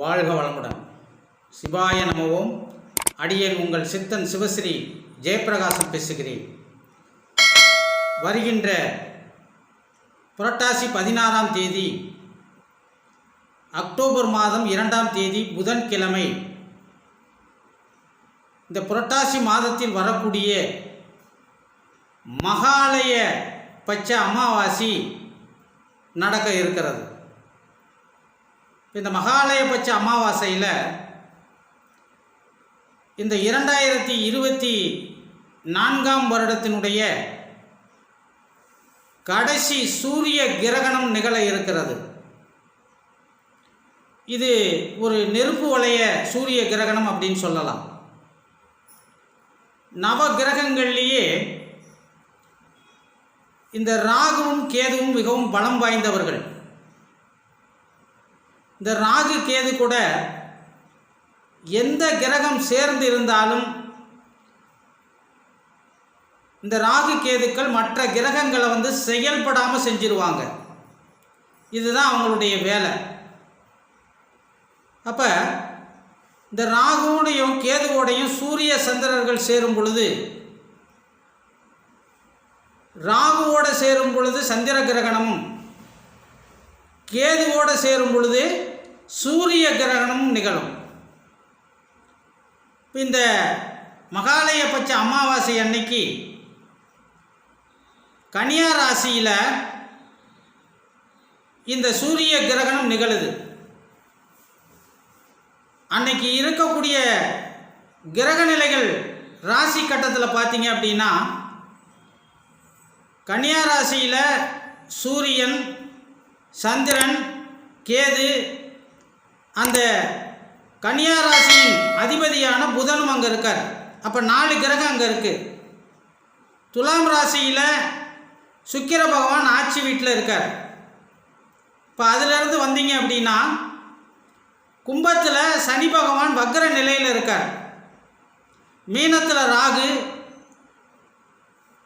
வாழ்க வளமுடன். சிவாய நமவோம். அடியேன் உங்கள் சித்தன் சிவஸ்ரீ ஜெயபிரகாசம் பேசுகிறேன். வருகின்ற புரட்டாசி பதினாறாம் தேதி அக்டோபர் மாதம் இரண்டாம் தேதி புதன்கிழமை இந்த புரட்டாசி மாதத்தில் வரக்கூடிய மகாலய பட்ச அமாவாசி நடக்க இருக்கிறது. இந்த மகாலயபட்ச அமாவாசையில் இந்த இரண்டாயிரத்தி இருபத்தி நான்காம் வருடத்தினுடைய கடைசி சூரிய கிரகணம் நிகழ இருக்கிறது. இது ஒரு நெருப்பு வளைய சூரிய கிரகணம் அப்படின்னு சொல்லலாம். நவ கிரகங்கள்லேயே இந்த ராகுவும் கேதுவும் மிகவும் பலம் வாய்ந்தவர்கள். இந்த ராகு கேது கூட எந்த கிரகம் சேர்ந்து இருந்தாலும் இந்த ராகு கேதுக்கள் மற்ற கிரகங்களை வந்து செயல்படாமல் செஞ்சிருவாங்க. இதுதான் அவங்களுடைய வேலை. அப்போ இந்த ராகுவோடையும் கேதுவோடையும் சூரிய சந்திரர்கள் சேரும் பொழுது ராகுவோட சேரும் பொழுது சந்திர கிரகணமும் கேதுவோட சேரும் பொழுது சூரிய கிரகணமும் நிகழும். இந்த மகாலயபட்ச அமாவாசை அன்னைக்கு கன்னியா ராசியில் இந்த சூரிய கிரகணம் நிகழுது. அன்னைக்கு இருக்கக்கூடிய கிரக நிலைகள் ராசி கட்டத்தில் பார்த்தீங்க அப்படின்னா கன்னியா ராசியில் சூரியன் சந்திரன் கேது அந்த கன்னியா ராசியின் அதிபதியான புதனும் அங்கே இருக்கார். அப்போ நாலு கிரகம் அங்கே இருக்குது துலாம் ராசியில் சுக்கிர பகவான் ஆட்சி வீட்டில் இருக்கார். இப்போ அதிலிருந்து வந்தீங்க அப்படின்னா கும்பத்தில் சனி பகவான் வக்ர நிலையில் இருக்கார். மீனத்தில் ராகு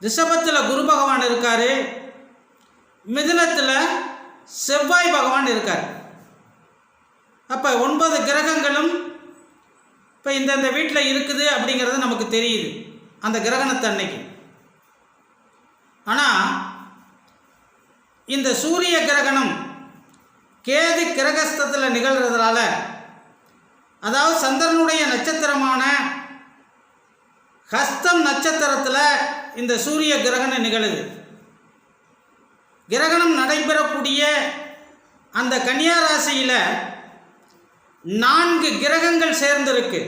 ரிஷபத்தில் குரு பகவான் இருக்கார். மிதுனத்தில் செவ்வாய் பகவான் இருக்கார். ஒன்பது கிரகங்களும் இப்போ இந்தந்த வீட்டில் இருக்குது அப்படிங்கிறது நமக்கு தெரியுது. அந்த கிரகணத்தை அன்னைக்கு. ஆனால் இந்த சூரிய கிரகணம் கேது கிரகஸ்தத்தில் நிகழ்கிறதுனால அதாவது சந்திரனுடைய நட்சத்திரமான ஹஸ்தம் நட்சத்திரத்தில் இந்த சூரிய கிரகணம் நிகழுது. கிரகணம் நடைபெறக்கூடிய அந்த கன்னியா ராசியில் நான்கு கிரகங்கள் சேர்ந்திருக்கு.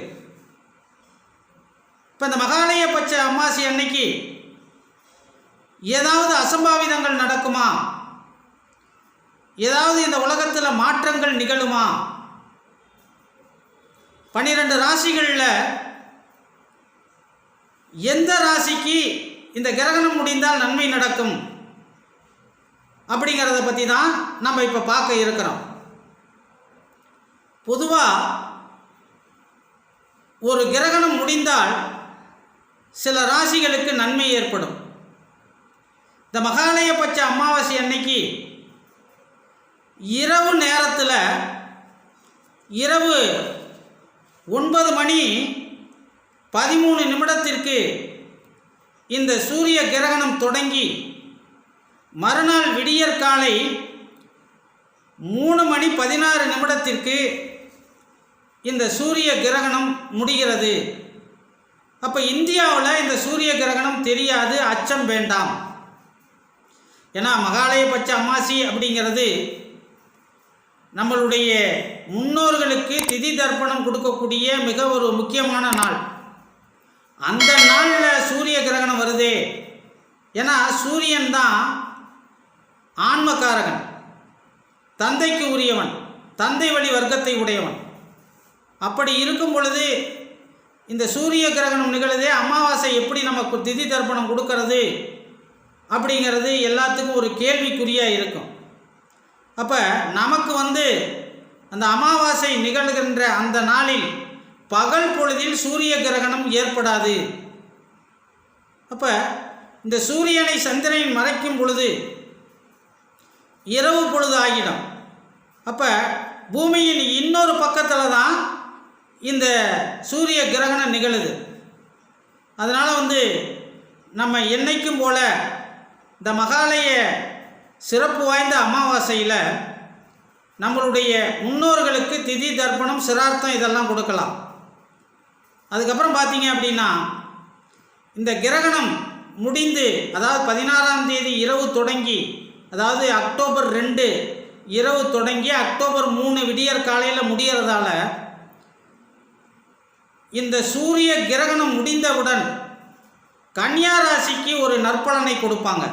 இப்போ இந்த மகாலயபட்ச அம்மாசி அன்னைக்கு ஏதாவது அசம்பாவிதங்கள் நடக்குமா? ஏதாவது இந்த உலகத்தில் மாற்றங்கள் நிகழுமா? பன்னிரெண்டு ராசிகளில் எந்த ராசிக்கு இந்த கிரகணம் முடிந்தால் நன்மை நடக்கும்? அப்படிங்கிறத பற்றி தான் நம்ம இப்போ பார்க்க இருக்கிறோம். பொதுவாக ஒரு கிரகணம் முடிந்தால் சில ராசிகளுக்கு நன்மை ஏற்படும். இந்த மகாலயபட்ச அமாவாசை அன்னைக்கு இரவு நேரத்தில் இரவு ஒன்பது மணி பதிமூணு நிமிடத்திற்கு இந்த சூரிய கிரகணம் தொடங்கி மறுநாள் விடியற்காலை மூணு மணி பதினாறு நிமிடத்திற்கு இந்த சூரிய கிரகணம் முடிகிறது. அப்போ இந்தியாவில் இந்த சூரிய கிரகணம் தெரியாது அச்சம் வேண்டாம். ஏன்னா மகாலயபட்ச அமாசி அப்படிங்கிறது நம்மளுடைய முன்னோர்களுக்கு திதி தர்ப்பணம் கொடுக்கக்கூடிய மிக ஒரு முக்கியமான நாள். அந்த நாளில் சூரிய கிரகணம் வருதே. ஏன்னா சூரியன் தான் ஆன்மகாரகன் தந்தைக்கு உரியவன். தந்தை வழி வர்க்கத்தை உடையவன். அப்படி இருக்கும் பொழுது இந்த சூரிய கிரகணம் நிகழுதே அமாவாசை எப்படி நமக்கு திதி தர்ப்பணம் கொடுக்கறது அப்படிங்கிறது எல்லாத்துக்கும் ஒரு கேள்விக்குறியாக இருக்கும். அப்போ நமக்கு வந்து அந்த அமாவாசை நிகழ்கின்ற அந்த நாளில் பகல் பொழுதில் சூரிய கிரகணம் ஏற்படாது. அப்போ இந்த சூரியனை சந்திரனின் மறைக்கும் பொழுது இரவு பொழுது ஆகிடும். அப்போ பூமியின் இன்னொரு பக்கத்தில் தான் இந்த சூரிய கிரகணம் நிகழுது. அதனால் வந்து நம்ம என்னைக்கும் போல இந்த மகாலய சிறப்பு வாய்ந்த அமாவாசையில் நம்மளுடைய முன்னோர்களுக்கு திதி தர்ப்பணம் சிரார்த்தம் இதெல்லாம் கொடுக்கலாம். அதுக்கப்புறம் பார்த்தீங்க அப்படின்னா இந்த கிரகணம் முடிந்து அதாவது பதினாறாம் தேதி இரவு தொடங்கி அதாவது அக்டோபர் ரெண்டு இரவு தொடங்கி அக்டோபர் மூணு விடியற் காலையில் முடியறதால இந்த சூரிய கிரகணம் முடிந்தவுடன் கன்னியா ராசிக்கு ஒரு நற்பலனை கொடுப்பாங்க.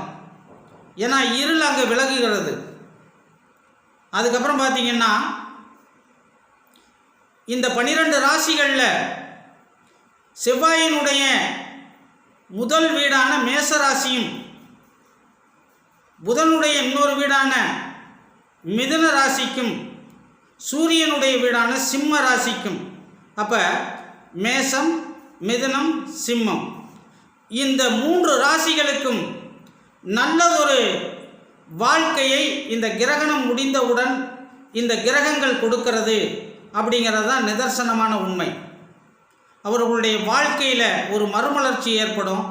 ஏன்னா இருள் அங்கே விலகுகிறது. அதுக்கப்புறம் பார்த்தீங்கன்னா இந்த பனிரெண்டு ராசிகளில் செவ்வாயினுடைய முதல் வீடான மேச ராசியும் புதனுடைய இன்னொரு வீடான மிதுன ராசிக்கும் சூரியனுடைய வீடான சிம்ம ராசிக்கும். அப்போ மேசம் மிதுனம் சிம்மம். இந்த மூன்று ராசிகளுக்கும் நல்லதொரு வாழ்க்கையை இந்த கிரகணம் முடிந்தவுடன் இந்த கிரகங்கள் கொடுக்கிறது அப்படிங்கிறது தான் நிதர்சனமான உண்மை. அவர்களுடைய வாழ்க்கையில் ஒரு மறுமலர்ச்சி ஏற்படும்.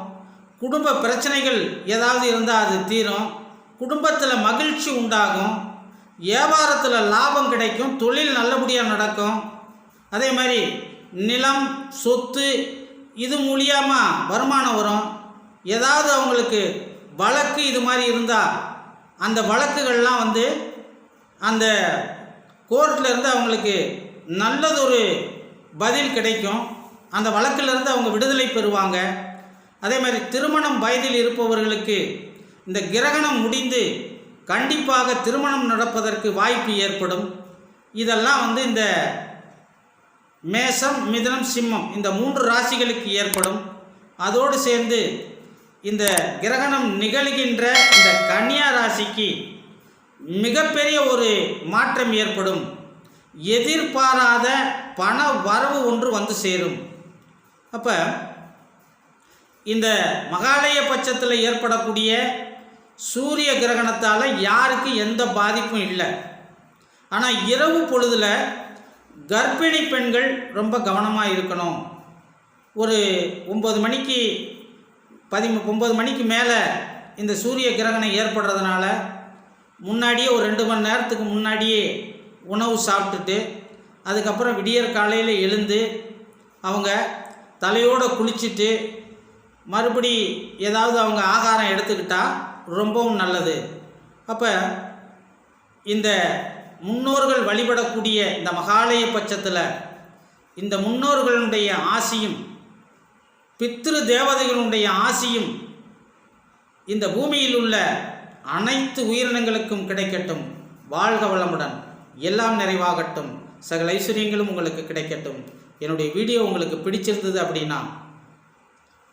குடும்ப பிரச்சனைகள் ஏதாவது இருந்தால் அது தீரும். குடும்பத்தில் மகிழ்ச்சி உண்டாகும். வியாபாரத்தில் லாபம் கிடைக்கும். தொழில் நல்லபடியாக நடக்கும். அதே மாதிரி நிலம் சொத்து இது மூலியமாக வருமானம் வரும். ஏதாவது அவங்களுக்கு வழக்கு இது மாதிரி இருந்தால் அந்த வழக்குகள்லாம் வந்து அந்த கோர்ட்டில் இருந்து அவங்களுக்கு நல்லதொரு பதில் கிடைக்கும். அந்த வழக்கிலிருந்து அவங்க விடுதலை பெறுவாங்க. அதே மாதிரி திருமணம் வயதில் இருப்பவர்களுக்கு இந்த கிரகணம் முடிந்து கண்டிப்பாக திருமணம் நடப்பதற்கு வாய்ப்பு ஏற்படும். இதெல்லாம் வந்து இந்த மேசம் மிதுனம் சிம்மம் இந்த மூன்று ராசிகளுக்கு ஏற்படும். அதோடு சேர்ந்து இந்த கிரகணம் நிகழ்கின்ற இந்த கன்னியா ராசிக்கு மிகப்பெரிய ஒரு மாற்றம் ஏற்படும். எதிர்பாராத பண வரவு ஒன்று வந்து சேரும். அப்போ இந்த மகாலய பட்சத்தில் ஏற்படக்கூடிய சூரிய கிரகணத்தால் யாருக்கு எந்த பாதிப்பும் இல்லை. ஆனால் இரவு பொழுதில் கர்ப்பிணி பெண்கள் ரொம்ப கவனமாக இருக்கணும். ஒரு ஒம்பது மணிக்கு பதி ஒம்பது மணிக்கு மேலே இந்த சூரிய கிரகணம் ஏற்படுறதுனால முன்னாடியே ஒரு ரெண்டு மணி நேரத்துக்கு முன்னாடியே உணவு சாப்பிட்டுட்டு அதுக்கப்புறம் விடியற் காலையில் எழுந்து அவங்க தலையோடு குளிச்சுட்டு மறுபடி ஏதாவது அவங்க ஆகாரம் எடுத்துக்கிட்டால் ரொம்பவும் நல்லது. அப்போ இந்த முன்னோர்கள் வழிபடக்கூடிய இந்த மகாலய பட்சத்தில் இந்த முன்னோர்களுடைய ஆசியும் பித்திரு தேவதைகளுடைய ஆசியும் இந்த பூமியில் உள்ள அனைத்து உயிரினங்களுக்கும் கிடைக்கட்டும். வாழ்க வளமுடன். எல்லாம் நிறைவாகட்டும். சகல ஐஸ்வர்யங்களும் உங்களுக்கு கிடைக்கட்டும். என்னுடைய வீடியோ உங்களுக்கு பிடிச்சிருந்தது அப்படின்னா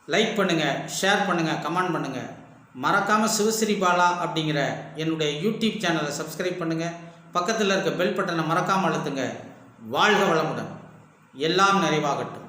லைக் பண்ணுங்கள் ஷேர் பண்ணுங்கள் கமெண்ட் பண்ணுங்கள் மறக்காமல் சிவஸ்ரீ பாலா அப்படிங்கிற என்னுடைய யூடியூப் சேனலை சப்ஸ்கிரைப் பண்ணுங்கள் பக்கத்தில் இருக்க பெல் பட்டனை மறக்காமல் அழுத்துங்க. வாழ்க வளமுடன். எல்லாம் நிறைவாகட்டும்.